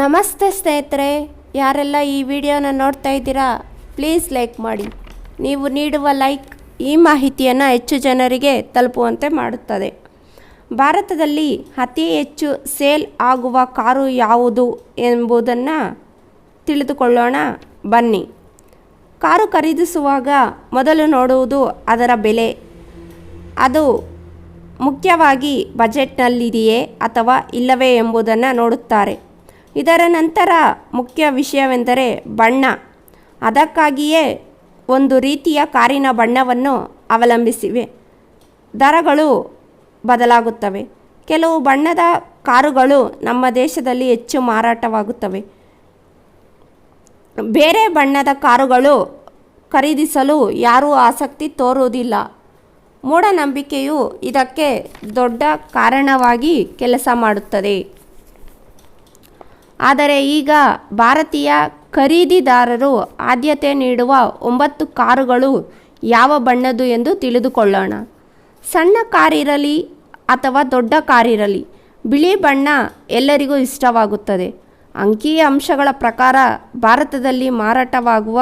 ನಮಸ್ತೆ ಸ್ನೇಹಿತರೆ, ಯಾರೆಲ್ಲ ಈ ವಿಡಿಯೋನ ನೋಡ್ತಾ ಇದ್ದೀರಾ, ಪ್ಲೀಸ್ ಲೈಕ್ ಮಾಡಿ. ನೀವು ನೀಡುವ ಲೈಕ್ ಈ ಮಾಹಿತಿಯನ್ನು ಹೆಚ್ಚು ಜನರಿಗೆ ತಲುಪುವಂತೆ ಮಾಡುತ್ತದೆ. ಭಾರತದಲ್ಲಿ ಅತಿ ಹೆಚ್ಚು ಸೇಲ್ ಆಗುವ ಕಾರು ಯಾವುದು ಎಂಬುದನ್ನು ತಿಳಿದುಕೊಳ್ಳೋಣ. ಬನ್ನಿ. ಕಾರು ಖರೀದಿಸುವಾಗ ಮೊದಲು ನೋಡುವುದು ಅದರ ಬೆಲೆ. ಅದು ಮುಖ್ಯವಾಗಿ ಬಜೆಟ್ನಲ್ಲಿದೆಯೇ ಅಥವಾ ಇಲ್ಲವೇ ಎಂಬುದನ್ನು ನೋಡುತ್ತಾರೆ. ಇದರ ನಂತರ ಮುಖ್ಯ ವಿಷಯವೆಂದರೆ ಬಣ್ಣ. ಅದಕ್ಕಾಗಿಯೇ ಒಂದು ರೀತಿಯ ಕಾರಿನ ಬಣ್ಣವನ್ನು ಅವಲಂಬಿಸಿವೆ. ದರಗಳು ಬದಲಾಗುತ್ತವೆ. ಕೆಲವು ಬಣ್ಣದ ಕಾರುಗಳು ನಮ್ಮ ದೇಶದಲ್ಲಿ ಹೆಚ್ಚು ಮಾರಾಟವಾಗುತ್ತವೆ. ಬೇರೆ ಬಣ್ಣದ ಕಾರುಗಳು ಖರೀದಿಸಲು ಯಾರೂ ಆಸಕ್ತಿ ತೋರುವುದಿಲ್ಲ. ಮೂಢನಂಬಿಕೆಯು ಇದಕ್ಕೆ ದೊಡ್ಡ ಕಾರಣವಾಗಿ ಕೆಲಸ ಮಾಡುತ್ತದೆ. ಆದರೆ ಈಗ ಭಾರತೀಯ ಖರೀದಿದಾರರು ಆದ್ಯತೆ ನೀಡುವ ಒಂಬತ್ತು ಕಾರುಗಳು ಯಾವ ಬಣ್ಣದ್ದು ಎಂದು ತಿಳಿದುಕೊಳ್ಳೋಣ. ಸಣ್ಣ ಕಾರಿರಲಿ ಅಥವಾ ದೊಡ್ಡ ಕಾರಿರಲಿ ಬಿಳಿ ಬಣ್ಣ ಎಲ್ಲರಿಗೂ ಇಷ್ಟವಾಗುತ್ತದೆ. ಅಂಕಿ ಅಂಶಗಳ ಪ್ರಕಾರ ಭಾರತದಲ್ಲಿ ಮಾರಾಟವಾಗುವ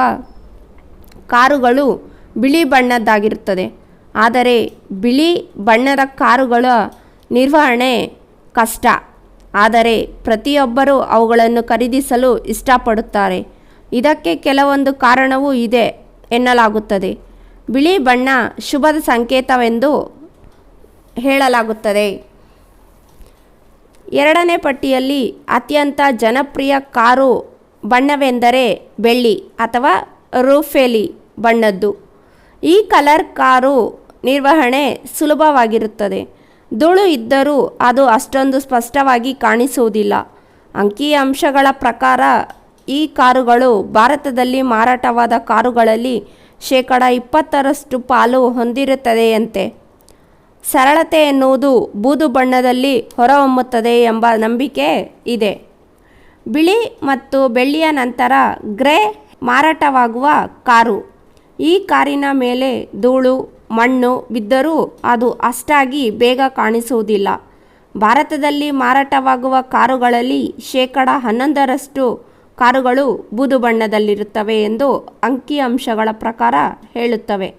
ಕಾರುಗಳು ಬಿಳಿ ಬಣ್ಣದ್ದಾಗಿರುತ್ತದೆ. ಆದರೆ ಬಿಳಿ ಬಣ್ಣದ ಕಾರುಗಳ ನಿರ್ವಹಣೆ ಕಷ್ಟ. ಆದರೆ ಪ್ರತಿಯೊಬ್ಬರೂ ಅವುಗಳನ್ನು ಖರೀದಿಸಲು ಇಷ್ಟಪಡುತ್ತಾರೆ. ಇದಕ್ಕೆ ಕೆಲವೊಂದು ಕಾರಣವೂ ಇದೆ ಎನ್ನಲಾಗುತ್ತದೆ. ಬಿಳಿ ಬಣ್ಣ ಶುಭದ ಸಂಕೇತವೆಂದು ಹೇಳಲಾಗುತ್ತದೆ. ಎರಡನೇ ಪಟ್ಟಿಯಲ್ಲಿ ಅತ್ಯಂತ ಜನಪ್ರಿಯ ಕಾರು ಬಣ್ಣವೆಂದರೆ ಬೆಳ್ಳಿ ಅಥವಾ ರೂಫೆಲಿ ಬಣ್ಣದ್ದು. ಈ ಕಲರ್ ಕಾರು ನಿರ್ವಹಣೆ ಸುಲಭವಾಗಿರುತ್ತದೆ. ಧೂಳು ಇದ್ದರೂ ಅದು ಅಷ್ಟೊಂದು ಸ್ಪಷ್ಟವಾಗಿ ಕಾಣಿಸುವುದಿಲ್ಲ. ಅಂಕಿಅಂಶಗಳ ಪ್ರಕಾರ ಈ ಕಾರುಗಳು ಭಾರತದಲ್ಲಿ ಮಾರಾಟವಾದ ಕಾರುಗಳಲ್ಲಿ ಶೇಕಡ ಇಪ್ಪತ್ತರಷ್ಟು ಪಾಲು ಹೊಂದಿರುತ್ತದೆಯಂತೆ. ಸರಳತೆ ಎನ್ನುವುದು ಬೂದು ಬಣ್ಣದಲ್ಲಿ ಹೊರಹೊಮ್ಮುತ್ತದೆ ಎಂಬ ನಂಬಿಕೆ ಇದೆ. ಬಿಳಿ ಮತ್ತು ಬೆಳ್ಳಿಯ ನಂತರ ಗ್ರೇ ಮಾರಾಟವಾಗುವ ಕಾರು. ಈ ಕಾರಿನ ಮೇಲೆ ಧೂಳು ಮಣ್ಣು ಬಿದ್ದರೂ ಅದು ಅಷ್ಟಾಗಿ ಬೇಗ ಕಾಣಿಸುವುದಿಲ್ಲ. ಭಾರತದಲ್ಲಿ ಮಾರಾಟವಾಗುವ ಕಾರುಗಳಲ್ಲಿ ಶೇಕಡ ಹನ್ನೊಂದರಷ್ಟು ಕಾರುಗಳು ಬೂದು ಬಣ್ಣದಲ್ಲಿರುತ್ತವೆ ಎಂದು ಅಂಕಿಅಂಶಗಳ ಪ್ರಕಾರ ಹೇಳುತ್ತವೆ.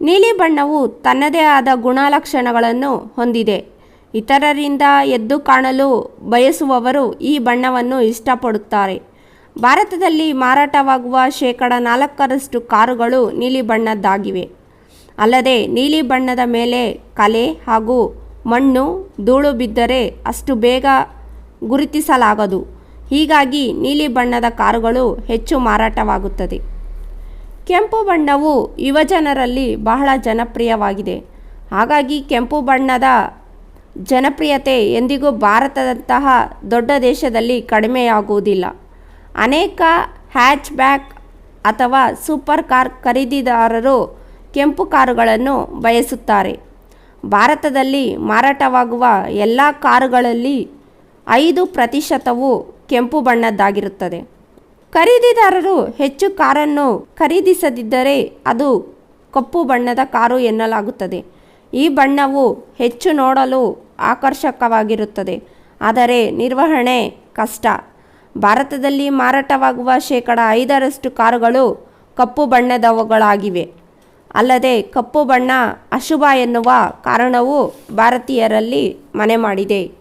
ನೀಲಿ ಬಣ್ಣವು ತನ್ನದೇ ಆದ ಗುಣಲಕ್ಷಣಗಳನ್ನು ಹೊಂದಿದೆ. ಇತರರಿಂದ ಎದ್ದು ಕಾಣಲು ಬಯಸುವವರು ಈ ಬಣ್ಣವನ್ನು ಇಷ್ಟಪಡುತ್ತಾರೆ. ಭಾರತದಲ್ಲಿ ಮಾರಾಟವಾಗುವ ಶೇಕಡ ನಾಲ್ಕರಷ್ಟು ಕಾರುಗಳು ನೀಲಿ ಬಣ್ಣದ್ದಾಗಿವೆ. ಅಲ್ಲದೆ ನೀಲಿ ಬಣ್ಣದ ಮೇಲೆ ಕಲೆ ಹಾಗೂ ಮಣ್ಣು ಧೂಳು ಬಿದ್ದರೆ ಅಷ್ಟು ಬೇಗ ಗುರುತಿಸಲಾಗದು. ಹೀಗಾಗಿ ನೀಲಿ ಬಣ್ಣದ ಕಾರುಗಳು ಹೆಚ್ಚು ಮಾರಾಟವಾಗುತ್ತದೆ. ಕೆಂಪು ಬಣ್ಣವು ಯುವಜನರಲ್ಲಿ ಬಹಳ ಜನಪ್ರಿಯವಾಗಿದೆ. ಹಾಗಾಗಿ ಕೆಂಪು ಬಣ್ಣದ ಜನಪ್ರಿಯತೆ ಎಂದಿಗೂ ಭಾರತದಂತಹ ದೊಡ್ಡ ದೇಶದಲ್ಲಿ ಕಡಿಮೆಯಾಗುವುದಿಲ್ಲ. ಅನೇಕ ಹ್ಯಾಚ್ ಬ್ಯಾಕ್ ಅಥವಾ ಸೂಪರ್ ಕಾರ್ ಖರೀದಿದಾರರು ಕೆಂಪು ಕಾರುಗಳನ್ನು ಬಯಸುತ್ತಾರೆ. ಭಾರತದಲ್ಲಿ ಮಾರಾಟವಾಗುವ ಎಲ್ಲ ಕಾರುಗಳಲ್ಲಿ ಐದು ಪ್ರತಿಶತವು ಕೆಂಪು ಬಣ್ಣದ್ದಾಗಿರುತ್ತದೆ. ಖರೀದಿದಾರರು ಹೆಚ್ಚು ಕಾರನ್ನು ಖರೀದಿಸದಿದ್ದರೆ ಅದು ಕಪ್ಪು ಬಣ್ಣದ ಕಾರು ಎನ್ನಲಾಗುತ್ತದೆ. ಈ ಬಣ್ಣವು ಹೆಚ್ಚು ನೋಡಲು ಆಕರ್ಷಕವಾಗಿರುತ್ತದೆ. ಆದರೆ ನಿರ್ವಹಣೆ ಕಷ್ಟ. ಭಾರತದಲ್ಲಿ ಮಾರಾಟವಾಗುವ ಶೇಕಡ ಐದರಷ್ಟು ಕಾರುಗಳು ಕಪ್ಪು ಬಣ್ಣದವುಗಳಾಗಿವೆ. ಅಲ್ಲದೆ ಕಪ್ಪು ಬಣ್ಣ ಅಶುಭ ಎನ್ನುವ ಕಾರಣವು ಭಾರತೀಯರಲ್ಲಿ ಮನೆ ಮಾಡಿದೆ.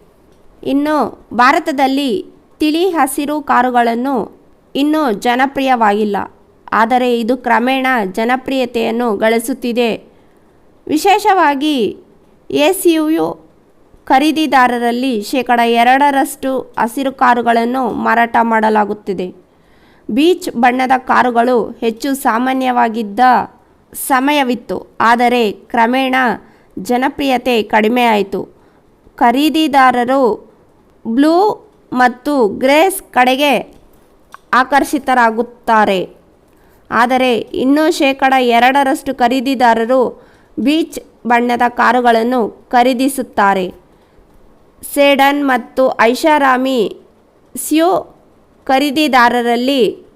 ಇನ್ನು ಭಾರತದಲ್ಲಿ ತಿಳಿ ಹಸಿರು ಕಾರುಗಳನ್ನು ಇನ್ನೂ ಜನಪ್ರಿಯವಾಗಿಲ್ಲ. ಆದರೆ ಇದು ಕ್ರಮೇಣ ಜನಪ್ರಿಯತೆಯನ್ನು ಗಳಿಸುತ್ತಿದೆ. ವಿಶೇಷವಾಗಿ ಎ ಸಿ ಯು ಖರೀದಿದಾರರಲ್ಲಿ ಶೇಕಡ ಎರಡರಷ್ಟು ಹಸಿರು ಕಾರುಗಳನ್ನು ಮಾರಾಟ ಮಾಡಲಾಗುತ್ತಿದೆ. ಬೀಚ್ ಬಣ್ಣದ ಕಾರುಗಳು ಹೆಚ್ಚು ಸಾಮಾನ್ಯವಾಗಿದ್ದ ಸಮಯವಿತ್ತು. ಆದರೆ ಕ್ರಮೇಣ ಜನಪ್ರಿಯತೆ ಕಡಿಮೆಯಾಯಿತು. ಖರೀದಿದಾರರು ಬ್ಲೂ ಮತ್ತು ಗ್ರೇಸ್ ಕಡೆಗೆ ಆಕರ್ಷಿತರಾಗುತ್ತಾರೆ. ಆದರೆ ಇನ್ನೂ ಶೇಕಡ ಎರಡರಷ್ಟು ಖರೀದಿದಾರರು ಬೀಚ್ ಬಣ್ಣದ ಕಾರುಗಳನ್ನು ಖರೀದಿಸುತ್ತಾರೆ. ಸೇಡನ್ ಮತ್ತು ಐಷಾರಾಮಿ ಸ್ಯೂ ಖರೀದಿದಾರರಲ್ಲಿ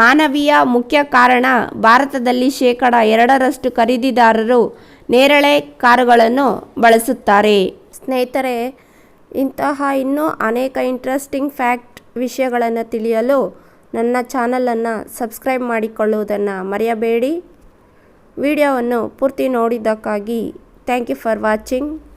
ಮಾನವೀಯ ಮುಖ್ಯ ಕಾರಣ ಭಾರತದಲ್ಲಿ ಶೇಕಡ ಎರಡರಷ್ಟು ಖರೀದಿದಾರರು ನೇರಳೆ ಕಾರುಗಳನ್ನು ಬಳಸುತ್ತಾರೆ. ಸ್ನೇಹಿತರೆ, ಇಂತಹ ಇನ್ನೂ ಅನೇಕ ಇಂಟ್ರೆಸ್ಟಿಂಗ್ ಫ್ಯಾಕ್ಟ್ ವಿಷಯಗಳನ್ನು ತಿಳಿಯಲು ನನ್ನ ಚಾನಲನ್ನು ಸಬ್ಸ್ಕ್ರೈಬ್ ಮಾಡಿಕೊಳ್ಳುವುದನ್ನು ಮರೆಯಬೇಡಿ. ವಿಡಿಯೋವನ್ನು ಪೂರ್ತಿ ನೋಡಿದ್ದಕ್ಕಾಗಿ ಥ್ಯಾಂಕ್ ಯು ಫಾರ್ ವಾಚಿಂಗ್